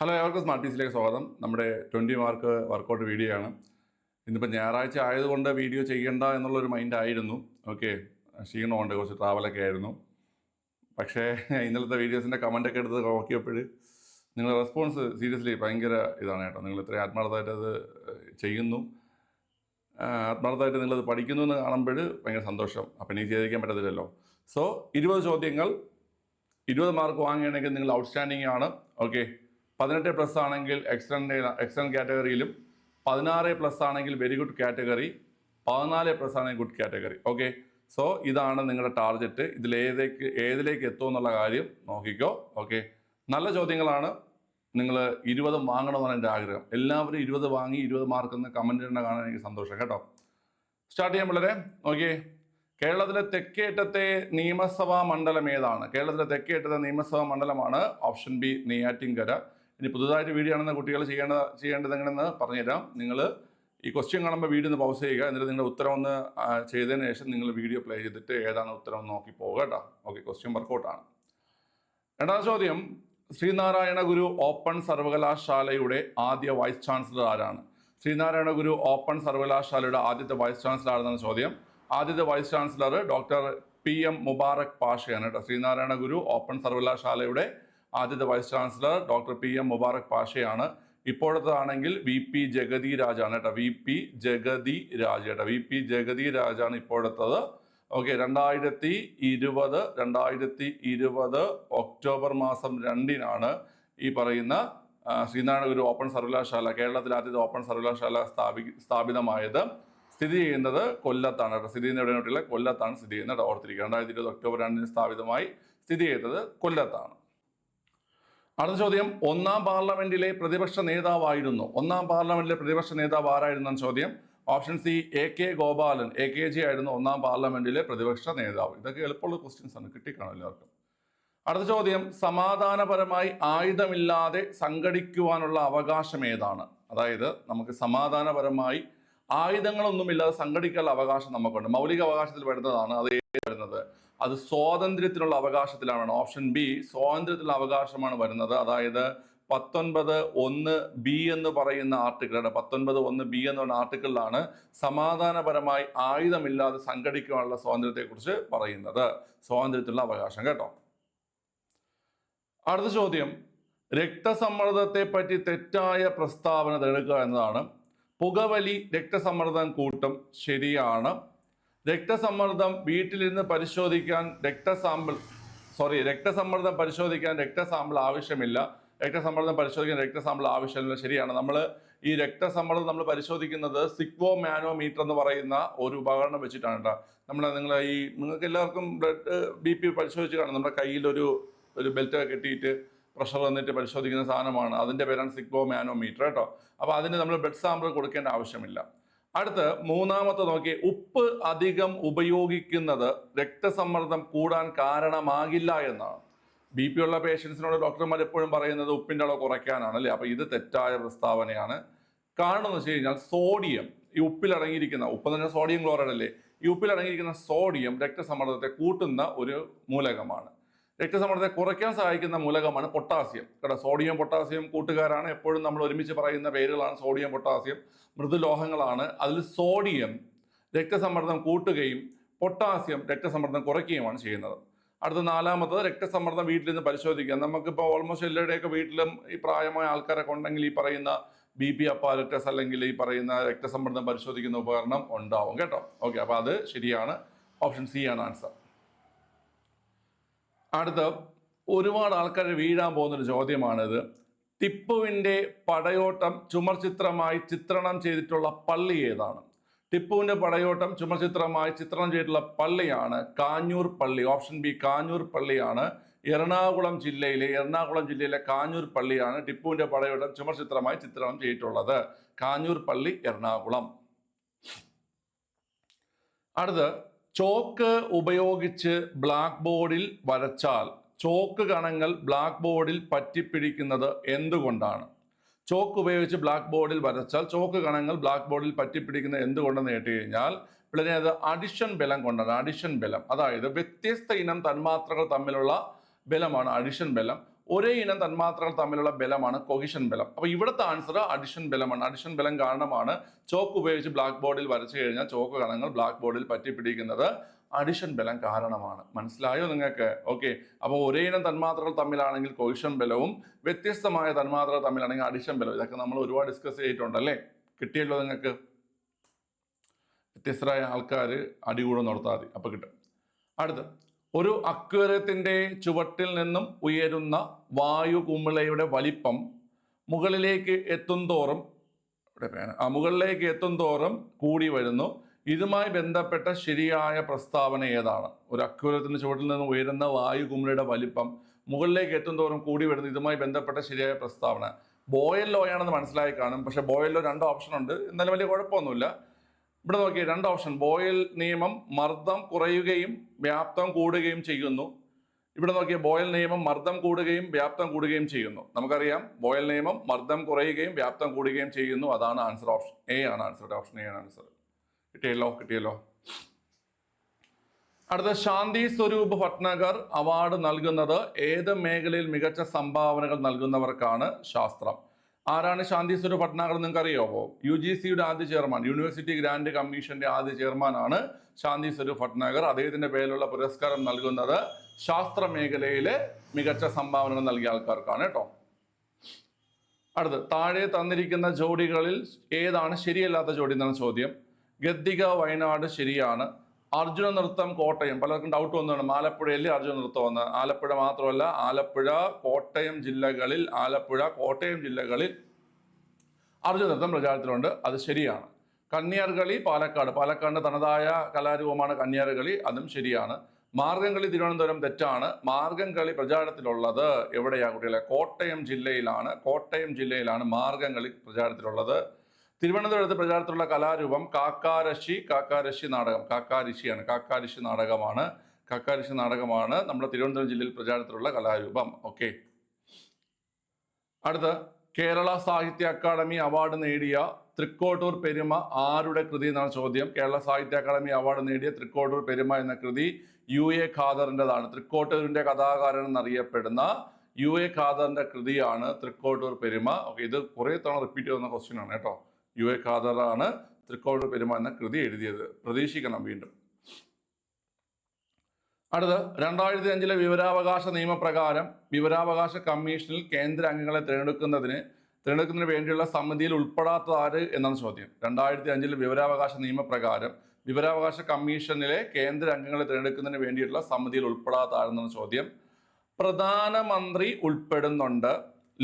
Hello എവർക്കും smart പീസിലേക്ക് സ്വാഗതം. നമ്മുടെ twenty mark workout video ആണ്. ഇന്നിപ്പോൾ ഞായറാഴ്ച ആയതുകൊണ്ട് വീഡിയോ ചെയ്യണ്ട എന്നുള്ളൊരു മൈൻഡായിരുന്നു ഓക്കെ ക്ഷീണമുണ്ട് കുറച്ച് ട്രാവലൊക്കെ ആയിരുന്നു. പക്ഷേ ഇന്നലത്തെ വീഡിയോസിന്റെ കമന്റൊക്കെ എടുത്ത് നോക്കിയപ്പോൾ നിങ്ങളുടെ റെസ്പോൺസ് സീരിയസ്ലി ഭയങ്കര ഇതാണ് കേട്ടോ. നിങ്ങൾ ഇത്രയും ആത്മാർത്ഥമായിട്ട് അത് ചെയ്യുന്നു. ആത്മാർത്ഥമായിട്ട് നിങ്ങളത് പഠിക്കുന്നു എന്ന് കാണുമ്പോൾ ഭയങ്കര സന്തോഷം. അപ്പം എനിക്ക് ചെയ്തിരിക്കാൻ പറ്റത്തില്ലല്ലോ. സോ ഇരുപത് ചോദ്യങ്ങൾ ഇരുപത് മാർക്ക് വാങ്ങുകയാണെങ്കിൽ നിങ്ങൾ ഔട്ട്സ്റ്റാൻഡിംഗ് ആണ്. ഓക്കെ പതിനെട്ട് പ്ലസ് ആണെങ്കിൽ എക്സ്റ്റൻഡ് എക്സ്റ്റൻഡ് കാറ്റഗറിയിലും പതിനാറ് പ്ലസ് ആണെങ്കിൽ വെരി ഗുഡ് കാറ്റഗറി പതിനാല് പ്ലസ് ആണെങ്കിൽ ഗുഡ് കാറ്റഗറി ഓക്കെ സോ ഇതാണ് നിങ്ങളുടെ ടാർഗറ്റ് ഇതിൽ ഏതേക്ക് ഏതിലേക്ക് എത്തുമെന്നുള്ള കാര്യം നോക്കിക്കോ. ഓക്കെ നല്ല ചോദ്യങ്ങളാണ്. നിങ്ങൾ ഇരുപത് വാങ്ങണമെന്നാണ് എന്റെ ആഗ്രഹം. എല്ലാവരും ഇരുപത് വാങ്ങി ഇരുപത് മാർക്ക് എന്ന് കമന്റ് ഇടേണ്ട കാണാൻ എനിക്ക് സന്തോഷം. കേട്ടോ? സ്റ്റാർട്ട് ചെയ്യാൻ പിള്ളേരെ. ഓക്കെ കേരളത്തിലെ തെക്കേറ്റത്തെ നിയമസഭാ മണ്ഡലം ഏതാണ്? കേരളത്തിലെ തെക്കേറ്റത്തെ നിയമസഭാ മണ്ഡലമാണ് ഓപ്ഷൻ ബി നെയ്യാറ്റിൻകര. ഇനി പുതുതായിട്ട് വീഡിയോ ആണെന്ന് കുട്ടികൾ ചെയ്യേണ്ട ചെയ്യേണ്ടത് എങ്ങനെയെന്ന് പറഞ്ഞുതരാം. നിങ്ങൾ ഈ ക്വസ്റ്റ്യൻ കാണുമ്പോൾ വീഡിയോ ഒന്ന് പൗസ് ചെയ്യുക. എന്നിട്ട് നിങ്ങളുടെ ഉത്തരം ഒന്ന് ചെയ്തതിന് ശേഷം നിങ്ങൾ വീഡിയോ പ്ലേ ചെയ്തിട്ട് ഏതാണ് ഉത്തരം എന്ന് നോക്കി പോകുക കേട്ടോ. ഓക്കെ ക്വസ്റ്റ്യൻ വർക്കൗട്ടാണ് രണ്ടാം ചോദ്യം. ശ്രീനാരായണ ഗുരു ഓപ്പൺ സർവകലാശാലയുടെ ആദ്യ വൈസ് ചാൻസലർ ആരാണ്? ശ്രീനാരായണ ഗുരു ഓപ്പൺ സർവകലാശാലയുടെ ആദ്യത്തെ വൈസ് ചാൻസലർ ആണെന്നാണ് ചോദ്യം. ആദ്യത്തെ vice chancellor doctor P M Mubarak പാഷയാണ് കേട്ടോ. ശ്രീനാരായണ ഗുരു ഓപ്പൺ സർവകലാശാലയുടെ ആദ്യത്തെ vice chancellor doctor P M Mubarak പാഷയാണ്. ഇപ്പോഴത്തേതാണെങ്കിൽ വി പി ജഗതി രാജാണ് കേട്ടോ. വി പി ജഗതി രാജ് കേട്ടോ. വി പി ജഗതി രാജാണ് ഇപ്പോഴത്തത്. ഓക്കെ രണ്ടായിരത്തി ഇരുപത് രണ്ടായിരത്തി ഇരുപത് ഒക്ടോബർ മാസം രണ്ടിനാണ് ഈ പറയുന്ന ശ്രീനാരായണ ഗുരു ഓപ്പൺ സർവകലാശാല കേരളത്തിൽ ആദ്യത്തെ ഓപ്പൺ സർവകലാശാല സ്ഥാപി സ്ഥാപിതമായത് സ്ഥിതി ചെയ്യുന്നത് കൊല്ലത്താണ് കേട്ടോ. സ്ഥിതി ചെയ്യുന്ന എവിടെയുള്ള കൊല്ലത്താണ് സ്ഥിതി ചെയ്യുന്നത് ഓർത്തിരിക്കുക. രണ്ടായിരത്തി ഇരുപത് ഒക്ടോബർ രണ്ടിന് സ്ഥാപിതമായി സ്ഥിതി ചെയ്തത് കൊല്ലത്താണ്. അടുത്ത ചോദ്യം ഒന്നാം പാർലമെന്റിലെ പ്രതിപക്ഷ നേതാവായിരുന്നു. ഒന്നാം പാർലമെന്റിലെ പ്രതിപക്ഷ നേതാവ് ആരായിരുന്നു ചോദ്യം. Option C A K Gopalan. A K G ആയിരുന്നു ഒന്നാം പാർലമെന്റിലെ പ്രതിപക്ഷ നേതാവ്. ഇതൊക്കെ എളുപ്പമുള്ള ക്വസ്റ്റ്യൻസ് ആണ്. കിട്ടിക്കാണും എല്ലാവർക്കും? അടുത്ത ചോദ്യം സമാധാനപരമായി ആയുധമില്ലാതെ സംഘടിക്കുവാനുള്ള അവകാശം ഏതാണ്? അതായത് നമുക്ക് സമാധാനപരമായി ആയുധങ്ങളൊന്നുമില്ലാതെ സംഘടിക്കാനുള്ള അവകാശം നമുക്കുണ്ട്. മൗലിക അവകാശത്തിൽ വരുന്നതാണ് അത് വരുന്നത്? അത് സ്വാതന്ത്ര്യത്തിനുള്ള അവകാശത്തിലാണ് ഓപ്ഷൻ ബി സ്വാതന്ത്ര്യത്തിനുള്ള അവകാശമാണ് വരുന്നത്. അതായത് പത്തൊൻപത് ഒന്ന് ബി എന്ന് പറയുന്ന ആർട്ടിക്കിളുടെ പത്തൊൻപത് ഒന്ന് ബി എന്ന് പറയുന്ന ആർട്ടിക്കിളിലാണ് സമാധാനപരമായി ആയുധമില്ലാതെ സംഘടിക്കാനുള്ള സ്വാതന്ത്ര്യത്തെക്കുറിച്ച് പറയുന്നത്. സ്വാതന്ത്ര്യത്തിനുള്ള അവകാശം കേട്ടോ. അടുത്ത ചോദ്യം. രക്തസമ്മർദ്ദത്തെ പറ്റി തെറ്റായ പ്രസ്താവന തെളിക്കുക എന്നതാണ്. പുകവലി രക്തസമ്മർദ്ദം കൂട്ടും ശരിയാണ്. രക്തസമ്മർദ്ദം വീട്ടിലിരുന്ന് പരിശോധിക്കാൻ രക്തസാമ്പിൾ സോറി രക്തസമ്മർദ്ദം പരിശോധിക്കാൻ രക്തസാമ്പിൾ ആവശ്യമില്ല. രക്തസമ്മർദ്ദം പരിശോധിക്കാൻ രക്തസാമ്പിൾ ആവശ്യമില്ല. ശരിയാണ്. നമ്മൾ ഈ രക്തസമ്മർദ്ദം നമ്മൾ പരിശോധിക്കുന്നത് സിക്വോ മാനോമീറ്റർ എന്ന് പറയുന്ന ഒരു ഉപകരണം വെച്ചിട്ടാണ് കേട്ടോ. നമ്മൾ നിങ്ങൾ ഈ നിങ്ങൾക്ക് എല്ലാവർക്കും ബ്ലഡ് ബി പി പരിശോധിച്ച് കാണും. നമ്മുടെ കയ്യിലൊരു ഒരു ബെൽറ്റ് കെട്ടിയിട്ട് പ്രഷർ വന്നിട്ട് പരിശോധിക്കുന്ന സാധനമാണ്. അതിന്റെ പേരാണ് സിക്വോ മാനോമീറ്റർ കേട്ടോ. അപ്പോൾ അതിന് നമ്മൾ ബ്ലഡ് സാമ്പിൾ കൊടുക്കേണ്ട ആവശ്യമില്ല. അടുത്ത് മൂന്നാമത്തെ നോക്കി. ഉപ്പ് അധികം ഉപയോഗിക്കുന്നത് രക്തസമ്മർദ്ദം കൂടാൻ കാരണമാകില്ല എന്നാണ്. ബി പി ഉള്ള പേഷ്യൻസിനോട് ഡോക്ടർമാർ എപ്പോഴും പറയുന്നത് ഉപ്പിന്റെ അളവ് കുറയ്ക്കാനാണ് അല്ലേ? അപ്പോൾ ഇത് തെറ്റായ പ്രസ്താവനയാണ്. കാരണം എന്ന് വെച്ച് കഴിഞ്ഞാൽ സോഡിയം ഈ ഉപ്പിൽ അടങ്ങിയിരിക്കുന്ന ഉപ്പ് തന്നെ സോഡിയം ക്ലോറൈഡ് അല്ലേ? ഈ ഉപ്പിൽ അടങ്ങിയിരിക്കുന്ന സോഡിയം രക്തസമ്മർദ്ദത്തെ കൂട്ടുന്ന ഒരു മൂലകമാണ്. രക്തസമ്മർദ്ദത്തെ കുറയ്ക്കാൻ സഹായിക്കുന്ന മൂലകമാണ് പൊട്ടാസ്യം. കേട്ടോ സോഡിയം പൊട്ടാസ്യം കൂട്ടുകാരാണ് എപ്പോഴും നമ്മൾ ഒരുമിച്ച് പറയുന്ന പേരുകളാണ് സോഡിയം പൊട്ടാസ്യം മൃദുലോഹങ്ങളാണ്. അതിൽ സോഡിയം രക്തസമ്മർദ്ദം കൂട്ടുകയും പൊട്ടാസ്യം രക്തസമ്മർദ്ദം കുറയ്ക്കുകയുമാണ് ചെയ്യുന്നത്. അടുത്ത നാലാമത്തത് രക്തസമ്മർദ്ദം വീട്ടിൽ നിന്ന് പരിശോധിക്കാം. നമുക്കിപ്പോൾ ഓൾമോസ്റ്റ് എല്ലാവരുടെയൊക്കെ വീട്ടിലും ഈ പ്രായമായ ആൾക്കാരൊക്കെ ഉണ്ടെങ്കിൽ ഈ പറയുന്ന ബി പി അപ്പാലറ്റസ് അല്ലെങ്കിൽ ഈ പറയുന്ന രക്തസമ്മർദ്ദം പരിശോധിക്കുന്ന ഉപകരണം ഉണ്ടാവും. കേട്ടോ? ഓക്കെ അപ്പോൾ അത് ശരിയാണ്. ഓപ്ഷൻ സി ആണ് ആൻസർ അടുത്ത ഒരുപാട് ആൾക്കാർ വീഴാൻ പോകുന്നൊരു ചോദ്യമാണിത്. ടിപ്പുവിന്റെ പടയോട്ടം ചുമർചിത്രമായി ചിത്രണം ചെയ്തിട്ടുള്ള പള്ളി ഏതാണ്? ടിപ്പുവിന്റെ പടയോട്ടം ചുമർചിത്രമായി ചിത്രണം ചെയ്തിട്ടുള്ള പള്ളിയാണ് കാഞ്ഞൂർ പള്ളി. ഓപ്ഷൻ ബി കാഞ്ഞൂർ പള്ളിയാണ്. എറണാകുളം ജില്ലയിലെ എറണാകുളം ജില്ലയിലെ കാഞ്ഞൂർ പള്ളിയാണ് ടിപ്പുവിന്റെ പടയോട്ടം ചുമർചിത്രമായി ചിത്രണം ചെയ്തിട്ടുള്ളത്. കാഞ്ഞൂർ പള്ളി എറണാകുളം. അടുത്ത് ചോക്ക് ഉപയോഗിച്ച് ബ്ലാക്ക് ബോർഡിൽ വരച്ചാൽ ചോക്ക് കണങ്ങൾ ബ്ലാക്ക് ബോർഡിൽ പറ്റിപ്പിടിക്കുന്നത് എന്തുകൊണ്ടാണ്? ചോക്ക് ഉപയോഗിച്ച് ബ്ലാക്ക് ബോർഡിൽ വരച്ചാൽ ചോക്ക് കണങ്ങൾ ബ്ലാക്ക് ബോർഡിൽ പറ്റിപ്പിടിക്കുന്നത് എന്തുകൊണ്ടെന്ന് കേട്ട് കഴിഞ്ഞാൽ പിള്ളേരെ അത് അഡിഷൻ ബലം കൊണ്ടാണ് അഡിഷൻ ബലം. അതായത് വ്യത്യസ്ത ഇനം തന്മാത്രകൾ തമ്മിലുള്ള ബലമാണ് അഡിഷൻ ബലം. ഒരേ ഇനം തന്മാത്രകൾ തമ്മിലുള്ള ബലമാണ് കൊഹിഷൻ ബലം. അപ്പൊ ഇവിടുത്തെ ആൻസർ അഡിഷൻ ബലമാണ്. അഡിഷൻ ബലം കാരണമാണ് ചോക്ക് ഉപയോഗിച്ച് ബ്ലാക്ക് ബോർഡിൽ വരച്ചു കഴിഞ്ഞാൽ ചോക്ക് കണങ്ങൾ ബ്ലാക്ക് ബോർഡിൽ പറ്റിപ്പിടിക്കുന്നത് അഡിഷൻ ബലം കാരണമാണ്. മനസ്സിലായോ നിങ്ങൾക്ക്? ഓക്കെ അപ്പോൾ ഒരേ ഇനം തന്മാത്രകൾ തമ്മിലാണെങ്കിൽ കൊഹിഷൻ ബലവും വ്യത്യസ്തമായ തന്മാത്രകൾ തമ്മിലാണെങ്കിൽ അഡിഷൻ ബലവും. ഇതൊക്കെ നമ്മൾ ഒരുപാട് ഡിസ്കസ് ചെയ്തിട്ടുണ്ടല്ലേ? കിട്ടിയല്ലോ നിങ്ങൾക്ക്? വ്യത്യസ്തരായ ആൾക്കാർ അടികൂടം നടത്താതെ അപ്പോൾ കിട്ടും. അടുത്ത് ഒരു അക്വേറിയത്തിന്റെ ചുവട്ടിൽ നിന്നും ഉയരുന്ന വായു കുമിളയുടെ വലിപ്പം മുകളിലേക്ക് എത്തുന്തോറും മുകളിലേക്ക് എത്തുംതോറും കൂടി വരുന്നു. ഇതുമായി ബന്ധപ്പെട്ട ശരിയായ പ്രസ്താവന ഏതാണ്? ഒരു അക്വേറിയത്തിന്റെ ചുവട്ടിൽ നിന്ന് ഉയരുന്ന വായു കുമിളയുടെ വലിപ്പം മുകളിലേക്ക് എത്തുംതോറും കൂടി വരുന്നു. ഇതുമായി ബന്ധപ്പെട്ട ശരിയായ പ്രസ്താവന. ബോയൽ ലോയാണെന്ന് മനസ്സിലായി കാണും. പക്ഷേ ബോയൽ ലോ രണ്ട് ഓപ്ഷൻ ഉണ്ട് എന്നാലും വലിയ കുഴപ്പമൊന്നുമില്ല. ഇവിടെ നോക്കി രണ്ട് ഓപ്ഷൻ. ബോയൽ നിയമം മർദ്ദം കുറയുകയും വ്യാപ്തം കൂടുകയും ചെയ്യുന്നു. ഇവിടെ നോക്കിയേ ബോയൽ നിയമം മർദ്ദം കൂടുകയും വ്യാപ്തം കൂടുകയും ചെയ്യുന്നു. നമുക്കറിയാം ബോയൽ നിയമം മർദ്ദം കുറയുകയും വ്യാപ്തം കൂടുകയും ചെയ്യുന്നു. അതാണ് ആൻസർ ഓപ്ഷൻ എ ആണ് ആൻസർ. ഓപ്ഷൻ എ ആണ് ആൻസർ. കിട്ടിയല്ലോ കിട്ടിയല്ലോ. അടുത്ത ശാന്തി സ്വരൂപ് ഭട്നഗർ അവാർഡ് നൽകുന്നത് ഏത് മേഖലയിൽ മികച്ച സംഭാവനകൾ നൽകുന്നവർക്കാണ് ശാസ്ത്രം? ആരാണ് ശാന്തി സ്വരൂപ് ഭട്നാഗർ നിങ്ങൾക്ക് അറിയാമോ യു ജി സിയുടെ ആദ്യ ചെയർമാൻ യൂണിവേഴ്സിറ്റി ഗ്രാൻഡ് കമ്മീഷന്റെ ആദ്യ ചെയർമാനാണ് ശാന്തി സ്വരൂപ് ഭട്നാഗർ. അദ്ദേഹത്തിന്റെ പേരിലുള്ള പുരസ്കാരം നൽകുന്നത് ശാസ്ത്ര മേഖലയിലെ മികച്ച സംഭാവനകൾ നൽകിയ ആൾക്കാർക്കാണ് കേട്ടോ. അടുത്ത് താഴെ തന്നിരിക്കുന്ന ജോഡികളിൽ ഏതാണ് ശരിയല്ലാത്ത ജോഡി എന്നാണ് ചോദ്യം. ഗദ്ദിക വയനാട് ശരിയാണ്. അർജുന നൃത്തം കോട്ടയം. പലർക്കും ഡൗട്ട് വന്നതാണ്. ആലപ്പുഴയിലെ അർജുന നൃത്തം വന്ന്. ആലപ്പുഴ മാത്രമല്ല ആലപ്പുഴ കോട്ടയം ജില്ലകളിൽ ആലപ്പുഴ കോട്ടയം ജില്ലകളിൽ അർജുന നൃത്തം പ്രചാരത്തിലുണ്ട്. അത് ശരിയാണ്. കന്യാർകളി പാലക്കാട്. പാലക്കാടിന്റെ തനതായ കലാരൂപമാണ് കന്യാർകളി അതും ശരിയാണ്. മാർഗംകളി തിരുവനന്തപുരം തെറ്റാണ്. മാർഗംകളി പ്രചാരത്തിലുള്ളത് എവിടെയാ കുട്ടികളെ? കോട്ടയം ജില്ലയിലാണ്. കോട്ടയം ജില്ലയിലാണ് മാർഗംകളി പ്രചാരത്തിലുള്ളത്. തിരുവനന്തപുരത്ത് പ്രചാരത്തിലുള്ള കലാരൂപം കാക്കാരശി കാക്കാരശി നാടകം. കാക്കാരിശിയാണ്. കാക്കാരിശി നാടകമാണ്. കാക്കാരിശി നാടകമാണ് നമ്മുടെ തിരുവനന്തപുരം ജില്ലയിൽ പ്രചാരത്തിലുള്ള കലാരൂപം. ഓക്കെ. അടുത്ത കേരള സാഹിത്യ അക്കാദമി അവാർഡ് നേടിയ തൃക്കോട്ടൂർ പെരുമ ആരുടെ കൃതി എന്നാണ് ചോദ്യം. കേരള സാഹിത്യ അക്കാദമി അവാർഡ് നേടിയ തൃക്കോട്ടൂർ പെരുമ എന്ന കൃതി യു എ ഖാദറിന്റെതാണ്. തൃക്കോട്ടൂരിന്റെ കഥാകാരൻ എന്നറിയപ്പെടുന്ന യു എ ഖാദറിന്റെ കൃതിയാണ് തൃക്കോട്ടൂർ പെരുമ. ഓക്കെ ഇത് കുറേ തവണ റിപ്പീറ്റ് ചെയ്യുന്ന ക്വസ്റ്റ്യൻ ആണ് കേട്ടോ. യു എ ഖാദറാണ് തൃക്കോട്ടൂർ പെരുമാന കൃതി എഴുതിയത്. പ്രതീക്ഷിക്കണം വീണ്ടും. അടുത്ത് രണ്ടായിരത്തി അഞ്ചിലെ വിവരാവകാശ നിയമപ്രകാരം വിവരാവകാശ കമ്മീഷനിൽ കേന്ദ്ര അംഗങ്ങളെ തിരഞ്ഞെടുക്കുന്നതിന് തിരഞ്ഞെടുക്കുന്നതിന് വേണ്ടിയുള്ള സമിതിയിൽ ഉൾപ്പെടാത്ത ആര് എന്നാണ് ചോദ്യം. രണ്ടായിരത്തി അഞ്ചിലെ വിവരാവകാശ നിയമപ്രകാരം വിവരാവകാശ കമ്മീഷനിലെ കേന്ദ്ര അംഗങ്ങളെ തിരഞ്ഞെടുക്കുന്നതിന് വേണ്ടിയിട്ടുള്ള സമിതിയിൽ ഉൾപ്പെടാത്ത ആരെന്നാണ് ചോദ്യം. പ്രധാനമന്ത്രി ഉൾപ്പെടുന്നുണ്ട്.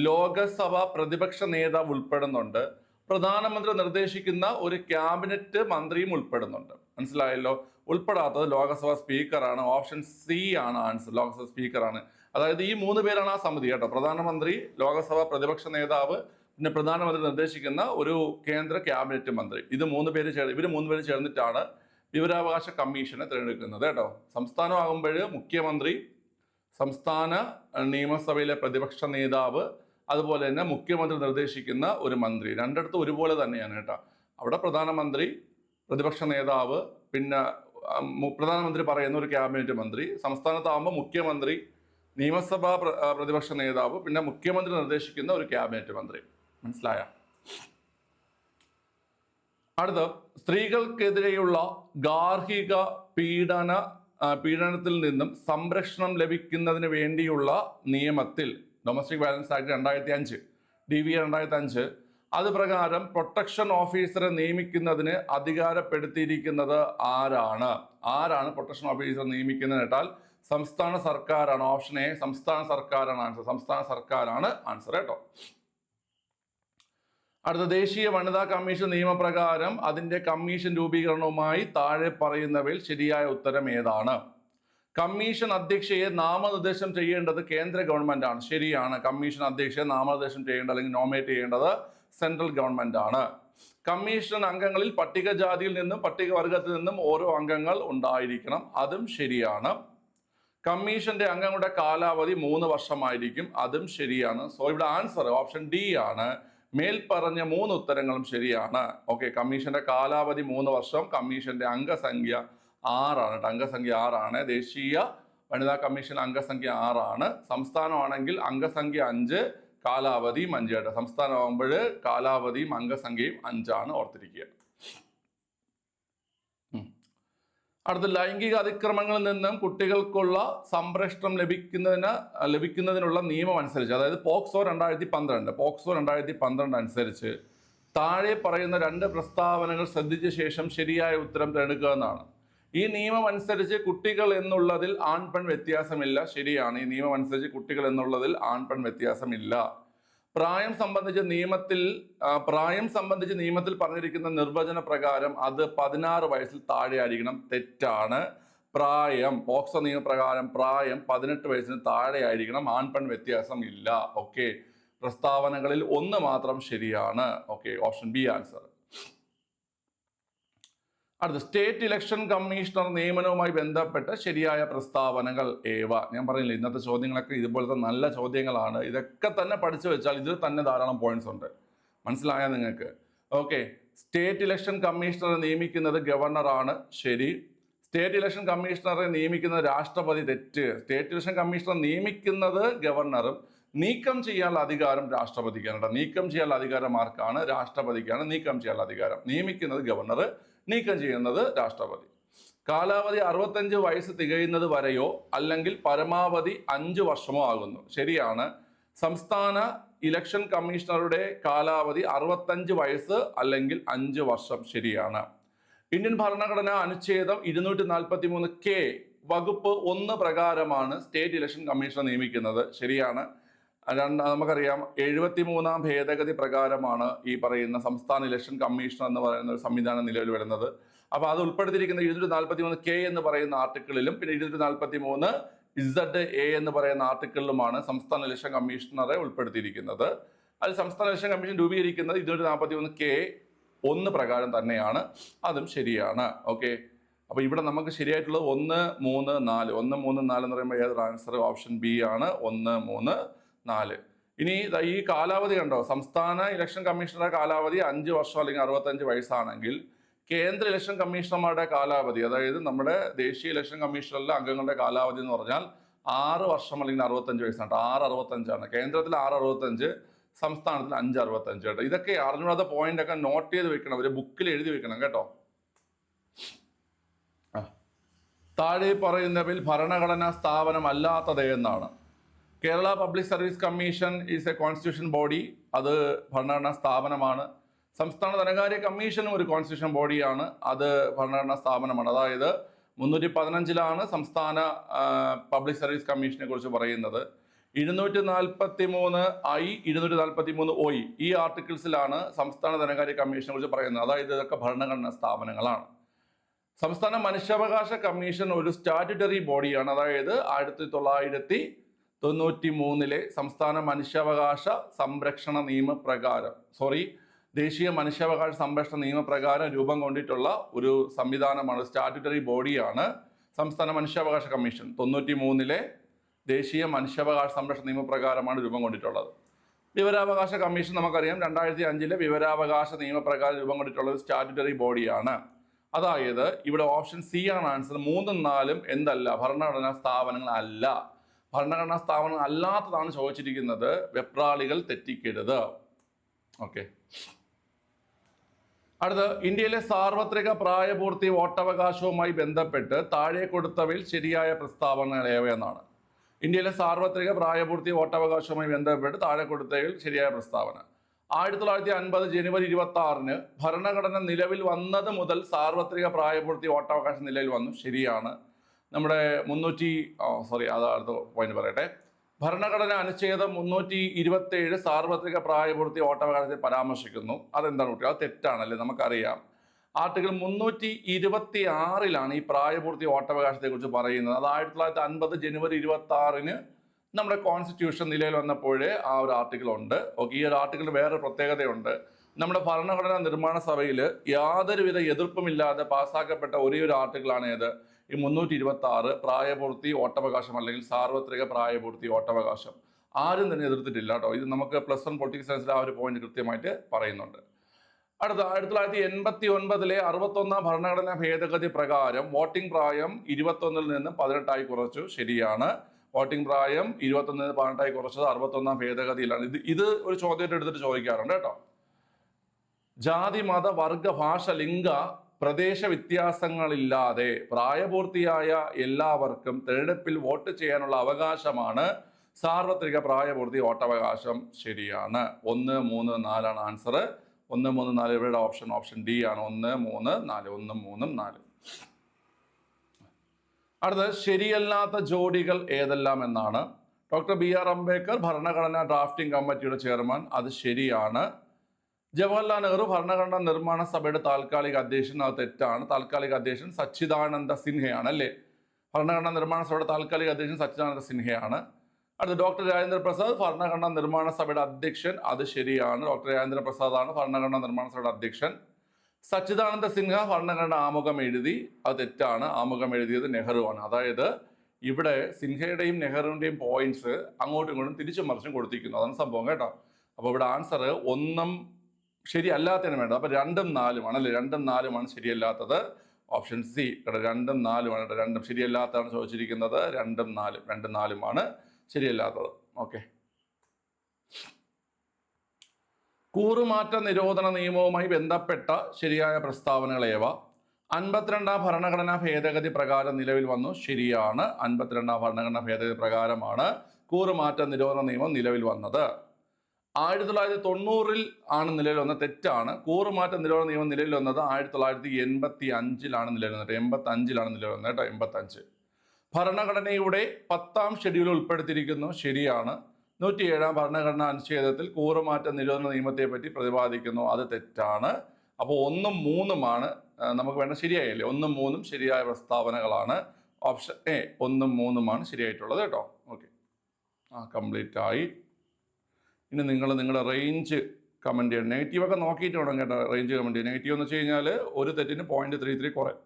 ലോകസഭ പ്രതിപക്ഷ നേതാവ് ഉൾപ്പെടുന്നുണ്ട്. പ്രധാനമന്ത്രി നിർദ്ദേശിക്കുന്ന ഒരു ക്യാബിനറ്റ് മന്ത്രിയും ഉൾപ്പെടുന്നുണ്ട്. മനസ്സിലായല്ലോ? ഉൾപ്പെടാത്തത് ലോകസഭാ സ്പീക്കറാണ്. ഓപ്ഷൻ സി ആണ് ആൻസർ. ലോകസഭ സ്പീക്കറാണ്. അതായത് ഈ മൂന്ന് പേരാണ് ആ സമിതി കേട്ടോ. പ്രധാനമന്ത്രി ലോകസഭാ പ്രതിപക്ഷ നേതാവ് പിന്നെ പ്രധാനമന്ത്രി നിർദ്ദേശിക്കുന്ന ഒരു കേന്ദ്ര ക്യാബിനറ്റ് മന്ത്രി. ഇത് മൂന്ന് പേര് ചേർ ഇവർ മൂന്ന് പേര് ചേർന്നിട്ടാണ് വിവരാവകാശ കമ്മീഷനെ തിരഞ്ഞെടുക്കുന്നത് കേട്ടോ. സംസ്ഥാനമാകുമ്പോൾ മുഖ്യമന്ത്രി സംസ്ഥാന നിയമസഭയിലെ പ്രതിപക്ഷ നേതാവ് അതുപോലെ തന്നെ മുഖ്യമന്ത്രി നിർദ്ദേശിക്കുന്ന ഒരു മന്ത്രി. രണ്ടിടത്തും ഒരുപോലെ തന്നെയാണ് കേട്ടോ. അവിടെ പ്രധാനമന്ത്രി പ്രതിപക്ഷ നേതാവ് പിന്നെ പ്രധാനമന്ത്രി പറയുന്ന ഒരു ക്യാബിനറ്റ് മന്ത്രി. സംസ്ഥാനത്താകുമ്പോൾ മുഖ്യമന്ത്രി നിയമസഭാ പ്ര- പ്രതിപക്ഷ നേതാവ് പിന്നെ മുഖ്യമന്ത്രി നിർദ്ദേശിക്കുന്ന ഒരു ക്യാബിനറ്റ് മന്ത്രി. മനസ്സിലായ? അടുത്ത സ്ത്രീകൾക്കെതിരെയുള്ള ഗാർഹിക പീഡന പീഡനത്തിൽ നിന്നും സംരക്ഷണം ലഭിക്കുന്നതിന് വേണ്ടിയുള്ള നിയമത്തിൽ ഡൊമസ്റ്റിക് വയലൻസ് ആക്ട് രണ്ടായിരത്തി അഞ്ച് ഡി വി രണ്ടായിരത്തി അഞ്ച് അത് പ്രകാരം പ്രൊട്ടക്ഷൻ ഓഫീസറെ നിയമിക്കുന്നതിന് അധികാരപ്പെടുത്തിയിരിക്കുന്നത് ആരാണ്? ആരാണ് പ്രൊട്ടക്ഷൻ ഓഫീസറെ നിയമിക്കുന്നത് കേട്ടാൽ സംസ്ഥാന സർക്കാരാണ്. ഓപ്ഷൻ എ സംസ്ഥാന സർക്കാരാണ് ആൻസർ സംസ്ഥാന സർക്കാരാണ് ആൻസർ കേട്ടോ. അടുത്ത ദേശീയ വനിതാ കമ്മീഷൻ നിയമപ്രകാരം അതിന്റെ കമ്മീഷൻ രൂപീകരണവുമായി താഴെ പറയുന്നവയിൽ ശരിയായ ഉത്തരം ഏതാണ്? കമ്മീഷൻ അധ്യക്ഷയെ നാമനിർദ്ദേശം ചെയ്യേണ്ടത് കേന്ദ്ര ഗവൺമെന്റ് ആണ്. ശരിയാണ്. കമ്മീഷൻ അധ്യക്ഷയെ നാമനിർദ്ദേശം ചെയ്യേണ്ടത് അല്ലെങ്കിൽ നോമിനേറ്റ് ചെയ്യേണ്ടത് സെൻട്രൽ ഗവൺമെന്റ് ആണ്. കമ്മീഷൻ അംഗങ്ങളിൽ പട്ടികജാതിയിൽ നിന്നും പട്ടികവർഗത്തിൽ നിന്നും ഓരോ അംഗങ്ങൾ ഉണ്ടായിരിക്കണം. അതും ശരിയാണ്. കമ്മീഷന്റെ അംഗങ്ങളുടെ കാലാവധി മൂന്ന് വർഷമായിരിക്കും. അതും ശരിയാണ്. സോ ഇവിടെ ആൻസർ ഓപ്ഷൻ ഡി ആണ്. മേൽപ്പറഞ്ഞ മൂന്ന് ഉത്തരങ്ങളും ശരിയാണ്. ഓക്കെ കമ്മീഷന്റെ കാലാവധി മൂന്ന് വർഷം കമ്മീഷന്റെ അംഗസംഖ്യ ആറാണ് കേട്ടോ. അംഗസംഖ്യ ആറാണ്. ദേശീയ വനിതാ കമ്മീഷൻ അംഗസംഖ്യ ആറാണ്. സംസ്ഥാനമാണെങ്കിൽ അംഗസംഖ്യ അഞ്ച് കാലാവധിയും അഞ്ചായിട്ട് സംസ്ഥാനമാകുമ്പോൾ കാലാവധിയും അംഗസംഖ്യയും അഞ്ചാണ് ഓർത്തിരിക്കുക. അടുത്ത ലൈംഗിക അതിക്രമങ്ങളിൽ നിന്നും കുട്ടികൾക്കുള്ള സംരക്ഷണം ലഭിക്കുന്നതിന് ലഭിക്കുന്നതിനുള്ള നിയമം അനുസരിച്ച് അതായത് പോക്സോ രണ്ടായിരത്തി പന്ത്രണ്ട് പോക്സോ രണ്ടായിരത്തി പന്ത്രണ്ട് അനുസരിച്ച് താഴെ പറയുന്ന രണ്ട് പ്രസ്താവനകൾ ശ്രദ്ധിച്ച ശേഷം ശരിയായ ഉത്തരം തിരഞ്ഞെടുക്കുക എന്നാണ്. ഈ നിയമം അനുസരിച്ച് കുട്ടികൾ എന്നുള്ളതിൽ ആൺ പെൺ വ്യത്യാസമില്ല. ശരിയാണ്. ഈ നിയമം അനുസരിച്ച് കുട്ടികൾ എന്നുള്ളതിൽ ആൺ പെൺ വ്യത്യാസമില്ല. പ്രായം സംബന്ധിച്ച് നിയമത്തിൽ പ്രായം സംബന്ധിച്ച് നിയമത്തിൽ പറഞ്ഞിരിക്കുന്ന നിർവചന പ്രകാരം അത് പതിനാറ് വയസ്സിൽ താഴെ ആയിരിക്കണം തെറ്റാണ്. പ്രായം പോക്സോ നിയമപ്രകാരം പ്രായം പതിനെട്ട് വയസ്സിന് താഴെ ആയിരിക്കണം ആൺ പെൺ വ്യത്യാസം ഇല്ല ഓക്കെ. പ്രസ്താവനകളിൽ ഒന്ന് മാത്രം ശരിയാണ്. ഓക്കെ. Option B answer. അടുത്ത സ്റ്റേറ്റ് ഇലക്ഷൻ കമ്മീഷണർ നിയമനവുമായി ബന്ധപ്പെട്ട ശരിയായ പ്രസ്താവനകൾ ഏവ? ഞാൻ പറഞ്ഞില്ല ഇന്നത്തെ ചോദ്യങ്ങളൊക്കെ ഇതുപോലത്തെ നല്ല ചോദ്യങ്ങളാണ്. ഇതൊക്കെ തന്നെ പഠിച്ചു വെച്ചാൽ ഇതിൽ തന്നെ ധാരാളം പോയിന്റ്സ് ഉണ്ട്. മനസ്സിലായ നിങ്ങൾക്ക്? ഓക്കെ സ്റ്റേറ്റ് ഇലക്ഷൻ കമ്മീഷണറെ നിയമിക്കുന്നത് ഗവർണറാണ് ശരി. സ്റ്റേറ്റ് ഇലക്ഷൻ കമ്മീഷണറെ നിയമിക്കുന്നത് രാഷ്ട്രപതി തെറ്റ്. സ്റ്റേറ്റ് ഇലക്ഷൻ കമ്മീഷണർ നിയമിക്കുന്നത് ഗവർണറും നീക്കം ചെയ്യാനുള്ള അധികാരം രാഷ്ട്രപതിക്കാണ്. നീക്കം ചെയ്യാനുള്ള അധികാരം ആർക്കാണ്? രാഷ്ട്രപതിക്കാണ് നീക്കം ചെയ്യാനുള്ള അധികാരം. നിയമിക്കുന്നത് ഗവർണർ നീക്കം ചെയ്യുന്നത് രാഷ്ട്രപതി. കാലാവധി അറുപത്തഞ്ച് വയസ്സ് തികയുന്നത് വരെയോ അല്ലെങ്കിൽ പരമാവധി അഞ്ച് വർഷമോ ആകുന്നു. ശരിയാണ്. സംസ്ഥാന ഇലക്ഷൻ കമ്മീഷണറുടെ കാലാവധി അറുപത്തഞ്ച് വയസ്സ് അല്ലെങ്കിൽ അഞ്ച് വർഷം ശരിയാണ്. ഇന്ത്യൻ ഭരണഘടന അനുച്ഛേദം ഇരുന്നൂറ്റി നാൽപ്പത്തി മൂന്ന് കെ വകുപ്പ് ഒന്ന് പ്രകാരമാണ് സ്റ്റേറ്റ് ഇലക്ഷൻ കമ്മീഷണർ നിയമിക്കുന്നത്. ശരിയാണ്. നമുക്കറിയാം എഴുപത്തി മൂന്നാം ഭേദഗതി പ്രകാരമാണ് ഈ പറയുന്ന സംസ്ഥാന ഇലക്ഷൻ കമ്മീഷണർ എന്ന് പറയുന്ന ഒരു സംവിധാനം നിലവിൽ വരുന്നത്. അപ്പോൾ അത് ഉൾപ്പെടുത്തിയിരിക്കുന്ന ഇരുന്നൂറ്റി നാൽപ്പത്തി മൂന്ന് കെ എന്ന് പറയുന്ന ആർട്ടിക്കിളിലും പിന്നെ ഇരുന്നൂറ്റി നാൽപ്പത്തി മൂന്ന് ഇസഡ് എ എന്ന് പറയുന്ന ആർട്ടിക്കിളിലുമാണ് സംസ്ഥാന ഇലക്ഷൻ കമ്മീഷണറെ ഉൾപ്പെടുത്തിയിരിക്കുന്നത്. അത് സംസ്ഥാന ഇലക്ഷൻ കമ്മീഷൻ രൂപീകരിക്കുന്നത് ഇരുന്നൂറ്റി നാൽപ്പത്തി മൂന്ന് കെ ഒന്ന് പ്രകാരം തന്നെയാണ്. അതും ശരിയാണ്. ഓക്കെ. അപ്പോൾ ഇവിടെ നമുക്ക് ശരിയായിട്ടുള്ളത് ഒന്ന് മൂന്ന് നാല്. ഒന്ന് മൂന്ന് നാല് എന്ന് പറയുമ്പോൾ ഏതൊരു ആൻസർ ഓപ്ഷൻ ബി ആണ്. ഒന്ന് മൂന്ന്. നാല്. ഇനി ഈ കാലാവധി കണ്ടോ? സംസ്ഥാന ഇലക്ഷൻ കമ്മീഷണറുടെ കാലാവധി അഞ്ച് വർഷം അല്ലെങ്കിൽ അറുപത്തഞ്ച് വയസ്സാണെങ്കിൽ കേന്ദ്ര ഇലക്ഷൻ കമ്മീഷണർമാരുടെ കാലാവധി അതായത് നമ്മുടെ ദേശീയ ഇലക്ഷൻ കമ്മീഷനിലെ അംഗങ്ങളുടെ കാലാവധി എന്ന് പറഞ്ഞാൽ ആറ് വർഷം അല്ലെങ്കിൽ അറുപത്തഞ്ച് വയസ്സാണ്. ആറ് അറുപത്തഞ്ചാണ്. കേന്ദ്രത്തിൽ ആറ് അറുപത്തഞ്ച് സംസ്ഥാനത്തിൽ അഞ്ച് അറുപത്തഞ്ച് കേട്ടോ. ഇതൊക്കെ അറിഞ്ഞൂടാത്ത പോയിന്റ് ഒക്കെ നോട്ട് ചെയ്ത് വെക്കണം. ഒരു ബുക്കിൽ എഴുതി വെക്കണം കേട്ടോ. താഴെ പറയുന്നവയിൽ ഭരണഘടനാ സ്ഥാപനം അല്ലാത്തത് എന്നാണ്. Kerala public service commission is a constitution body അത് ഭരണഘടനാ സ്ഥാപനമാണ്. സംസ്ഥാന ധനകാര്യ കമ്മീഷനും ഒരു കോൺസ്റ്റിറ്റ്യൂഷൻ ബോഡിയാണ് അത് ഭരണഘടനാ സ്ഥാപനമാണ്. അതായത് മുന്നൂറ്റി പതിനഞ്ചിലാണ് സംസ്ഥാന പബ്ലിക് സർവീസ് കമ്മീഷനെ കുറിച്ച് പറയുന്നത്. ഇരുന്നൂറ്റി നാൽപ്പത്തി മൂന്ന് ഐ ഇരുന്നൂറ്റി നാൽപ്പത്തി മൂന്ന് ഒ ഈ ആർട്ടിക്കിൾസിലാണ് സംസ്ഥാന ധനകാര്യ കമ്മീഷനെ കുറിച്ച് പറയുന്നത്. അതായത് ഇതൊക്കെ ഭരണഘടനാ സ്ഥാപനങ്ങളാണ്. സംസ്ഥാന മനുഷ്യാവകാശ കമ്മീഷൻ ഒരു സ്റ്റാറ്റുറ്ററി ബോഡിയാണ്. അതായത് ആയിരത്തി തൊള്ളായിരത്തി തൊണ്ണൂറ്റി മൂന്നിലെ സംസ്ഥാന മനുഷ്യാവകാശ സംരക്ഷണ നിയമപ്രകാരം സോറി ദേശീയ മനുഷ്യാവകാശ സംരക്ഷണ നിയമപ്രകാരം രൂപം കൊണ്ടിട്ടുള്ള ഒരു സംവിധാനമാണ് സ്റ്റാറ്റ്യൂട്ടറി ബോഡിയാണ് സംസ്ഥാന മനുഷ്യാവകാശ കമ്മീഷൻ. തൊണ്ണൂറ്റി മൂന്നിലെ ദേശീയ മനുഷ്യാവകാശ സംരക്ഷണ നിയമപ്രകാരമാണ് രൂപം കൊണ്ടിട്ടുള്ളത്. വിവരാവകാശ കമ്മീഷൻ നമുക്കറിയാം രണ്ടായിരത്തി അഞ്ചിലെ വിവരാവകാശ നിയമപ്രകാരം രൂപം കൊണ്ടിട്ടുള്ള ഒരു സ്റ്റാറ്റ്യൂട്ടറി ബോഡിയാണ്. അതായത് ഇവിടെ ഓപ്ഷൻ സി ആണ് ആൻസർ മൂന്നും നാലും എന്തല്ല ഭരണഘടനാ സ്ഥാപനങ്ങൾ അല്ല ഭരണഘടനാ സ്ഥാപനം അല്ലാത്തതാണ് ചോദിച്ചിരിക്കുന്നത് വെപ്രാളികൾ തെറ്റിക്കരുത് ഓക്കെ. അടുത്ത് ഇന്ത്യയിലെ സാർവത്രിക പ്രായപൂർത്തി വോട്ടവകാശവുമായി ബന്ധപ്പെട്ട് താഴെ കൊടുത്തവയിൽ ശരിയായ പ്രസ്താവനകൾ ഏവയെന്നാണ്? ഇന്ത്യയിലെ സാർവത്രിക പ്രായപൂർത്തി വോട്ടവകാശവുമായി ബന്ധപ്പെട്ട് താഴെ കൊടുത്തവയിൽ ശരിയായ പ്രസ്താവന. ആയിരത്തി തൊള്ളായിരത്തി അൻപത് ജനുവരി ഇരുപത്തി ആറിന് ഭരണഘടന നിലവിൽ വന്നത് മുതൽ സാർവത്രിക പ്രായപൂർത്തി വോട്ടവകാശം നിലവിൽ വന്നു. ശരിയാണ്. നമ്മുടെ മുന്നൂറ്റി സോറി അത് അടുത്ത പോയിന്റ് പറയട്ടെ. ഭരണഘടന അനുച്ഛേദം മുന്നൂറ്റി ഇരുപത്തി ഏഴ് സാർവത്രിക പ്രായപൂർത്തി വോട്ടവകാശത്തെ പരാമർശിക്കുന്നു. അതെന്താണ് കുട്ടികൾ? അത് തെറ്റാണല്ലേ? നമുക്കറിയാം. ആർട്ടിക്കിൾ മുന്നൂറ്റി ഇരുപത്തി ആറിലാണ് ഈ പ്രായപൂർത്തി ഓട്ടവകാശത്തെ കുറിച്ച് പറയുന്നത്. അത് ആയിരത്തി തൊള്ളായിരത്തി അൻപത് ജനുവരി ഇരുപത്തി ആറിന് നമ്മുടെ കോൺസ്റ്റിറ്റ്യൂഷൻ നിലയിൽ വന്നപ്പോഴേ ആ ഒരു ആർട്ടിക്കിൾ ഉണ്ട്. ഓക്കെ ഈ ഒരു ആർട്ടിക്കിൾ വേറൊരു പ്രത്യേകതയുണ്ട്. നമ്മുടെ ഭരണഘടനാ നിർമ്മാണ സഭയിൽ യാതൊരുവിധ എതിർപ്പുമില്ലാതെ പാസ്സാക്കപ്പെട്ട ഒരേ ഒരു ആർട്ടിക്കിളാണ് ഏത്? ഈ മുന്നൂറ്റി ഇരുപത്തി ആറ് പ്രായപൂർത്തി ഓട്ടവകാശം അല്ലെങ്കിൽ സാർവത്രിക പ്രായപൂർത്തി ഓട്ടവകാശം ആരും തന്നെ എതിർത്തിട്ടില്ല കേട്ടോ. ഇത് നമുക്ക് പ്ലസ് വൺ പൊളിറ്റിക്സ് സയൻസിൽ ആ ഒരു പോയിന്റ് കൃത്യമായിട്ട് പറയുന്നുണ്ട്. അടുത്ത ആയിരത്തി തൊള്ളായിരത്തി എൺപത്തി ഒൻപതിലെ അറുപത്തൊന്നാം ഭരണഘടനാ ഭേദഗതി പ്രകാരം വോട്ടിംഗ് പ്രായം ഇരുപത്തൊന്നിൽ നിന്ന് പതിനെട്ടായി കുറച്ചു. ശരിയാണ്. വോട്ടിംഗ് പ്രായം ഇരുപത്തൊന്നിൽ നിന്ന് പതിനെട്ടായി കുറച്ചത് അറുപത്തൊന്നാം ഭേദഗതിയിലാണ്. ഇത് ഇത് ഒരു ചോദ്യമായിട്ട് എടുത്തിട്ട് ചോദിക്കാറുണ്ട് കേട്ടോ. ജാതി മത വർഗ ഭാഷ ലിംഗ പ്രദേശ വ്യത്യാസങ്ങളില്ലാതെ പ്രായപൂർത്തിയായ എല്ലാവർക്കും തെരഞ്ഞെടുപ്പിൽ വോട്ട് ചെയ്യാനുള്ള അവകാശമാണ് സാർവത്രിക പ്രായപൂർത്തി വോട്ടവകാശം ശരിയാണ്. ഒന്ന് മൂന്ന് നാലാണ് ആൻസർ ഒന്ന് മൂന്ന് നാല് ഇവരുടെ ഓപ്ഷൻ ഓപ്ഷൻ ഡി ആണ്. ഒന്ന് മൂന്ന് നാല്. ഒന്നും മൂന്നും നാല്. അടുത്തത് ശരിയല്ലാത്ത ജോഡികൾ ഏതെല്ലാം എന്നാണ്. ഡോക്ടർ ബി ആർ അംബേദ്കർ ഭരണഘടനാ ഡ്രാഫ്റ്റിംഗ് കമ്മിറ്റിയുടെ ചെയർമാൻ. അത് ശരിയാണ്. ജവഹർലാൽ നെഹ്റു ഭരണഘടനാ നിർമ്മാണ സഭയുടെ താൽക്കാലിക അധ്യക്ഷൻ. അത് തെറ്റാണ്. താൽക്കാലിക അധ്യക്ഷൻ സച്ചിദാനന്ദ സിൻഹയാണ് അല്ലേ? ഭരണഘടനാ നിർമ്മാണ സഭയുടെ താൽക്കാലിക അധ്യക്ഷൻ സച്ചിദാനന്ദ സിൻഹയാണ്. അടുത്ത ഡോക്ടർ രാജേന്ദ്ര പ്രസാദ് ഭരണഘടനാ നിർമ്മാണ സഭയുടെ അധ്യക്ഷൻ. അത് ശരിയാണ്. ഡോക്ടർ രാജേന്ദ്ര പ്രസാദ് ആണ് ഭരണഘടനാ നിർമ്മാണ സഭയുടെ അധ്യക്ഷൻ. സച്ചിദാനന്ദ സിൻഹ ഭരണഘടന ആമുഖം എഴുതി. അത് തെറ്റാണ്. ആമുഖം എഴുതിയത് നെഹ്റുവാണ്. അതായത് ഇവിടെ സിൻഹയുടെയും നെഹ്റുവിന്റെയും പോയിന്റ്സ് അങ്ങോട്ടും ഇങ്ങോട്ടും തിരിച്ചും മറിച്ചും കൊടുത്തിരിക്കുന്നു. അതാണ് സംഭവം കേട്ടോ. അപ്പോൾ ഇവിടെ ആൻസർ ഒന്നും ശരിയല്ലാത്തതിന് വേണ്ടത്. അപ്പോൾ രണ്ടും നാലുമാണ് അല്ലേ? രണ്ടും നാലുമാണ് ശരിയല്ലാത്തത്. Option C. ഇവിടെ രണ്ടും നാലുമാണ്. രണ്ടും ശരിയല്ലാത്തതാണ് ചോദിച്ചിരിക്കുന്നത്. രണ്ടും നാലും രണ്ടും നാലുമാണ് ശരിയല്ലാത്തത്. ഓക്കെ. കൂറുമാറ്റ നിരോധന നിയമവുമായി ബന്ധപ്പെട്ട ശരിയായ പ്രസ്താവനകൾ ഏവ? അൻപത്തിരണ്ടാം ഭരണഘടനാ ഭേദഗതി പ്രകാരം നിലവിൽ വന്നു. ശരിയാണ്. അൻപത്തിരണ്ടാം ഭരണഘടനാ ഭേദഗതി പ്രകാരമാണ് കൂറുമാറ്റ നിരോധന നിയമം നിലവിൽ വന്നത്. ആയിരത്തി തൊള്ളായിരത്തി തൊണ്ണൂറിൽ ആണ് നിലവിൽ വന്നത് തെറ്റാണ്. കൂറുമാറ്റ നിരോധന നിയമം നിലവിൽ വന്നത് ആയിരത്തി തൊള്ളായിരത്തി എൺപത്തി അഞ്ചിലാണ് നിലവിൽ വന്നത്. എൺപത്തി അഞ്ചിലാണ് നിലവിൽ വന്നത് കേട്ടോ എൺപത്തി അഞ്ച് ഭരണഘടനയുടെ പത്താം ഷെഡ്യൂൾ ഉൾപ്പെടുത്തിയിരിക്കുന്നു. ശരിയാണ്. നൂറ്റിയേഴാം ഭരണഘടനാ അനുച്ഛേദത്തിൽ കൂറുമാറ്റ നിരോധന നിയമത്തെ പറ്റി പ്രതിപാദിക്കുന്നു. അത് തെറ്റാണ്. അപ്പോൾ ഒന്നും മൂന്നുമാണ് നമുക്ക് വേണ്ട ശരിയായില്ലേ? ഒന്നും മൂന്നും ശരിയായ പ്രസ്താവനകളാണ്. ഓപ്ഷൻ എ ഒന്നും മൂന്നുമാണ് ശരിയായിട്ടുള്ളത് കേട്ടോ. ഓക്കെ. ആ കംപ്ലീറ്റ് ആയി ഇനി നിങ്ങൾ നിങ്ങളുടെ റേഞ്ച് കമന്റ് ചെയ്യണം. നെഗറ്റീവൊക്കെ നോക്കിയിട്ട് വേണം കേട്ടോ റേഞ്ച് കമന്റ് ചെയ്യാം നെഗറ്റീവ് എന്ന് വെച്ച് കഴിഞ്ഞാൽ ഒരു തെറ്റിന് പോയിന്റ് ത്രീ ത്രീ കുറയും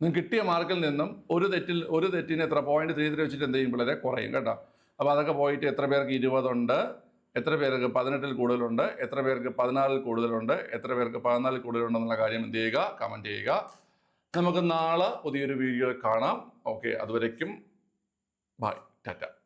നിങ്ങൾ കിട്ടിയ മാർക്കിൽ നിന്നും ഒരു തെറ്റിൽ ഒരു തെറ്റിന് എത്ര പോയിന്റ് ത്രീ ത്രീ വെച്ചിട്ട് എന്ത് ചെയ്യും പിള്ളേരെ? കുറയും കേട്ടോ. അപ്പോൾ അതൊക്കെ പോയിട്ട് എത്ര പേർക്ക് ഇരുപതുണ്ട്? എത്ര പേർക്ക് പതിനെട്ടിൽ കൂടുതലുണ്ട്? എത്ര പേർക്ക് പതിനാലിൽ കൂടുതലുണ്ട്? എത്ര പേർക്ക് പതിനാലിൽ കൂടുതലുണ്ടെന്നുള്ള കാര്യം എന്ത് ചെയ്യുക? കമന്റ് ചെയ്യുക. നമുക്ക് നാളെ പുതിയൊരു വീഡിയോ കാണാം. Okay അതുവരയ്ക്കും by Tata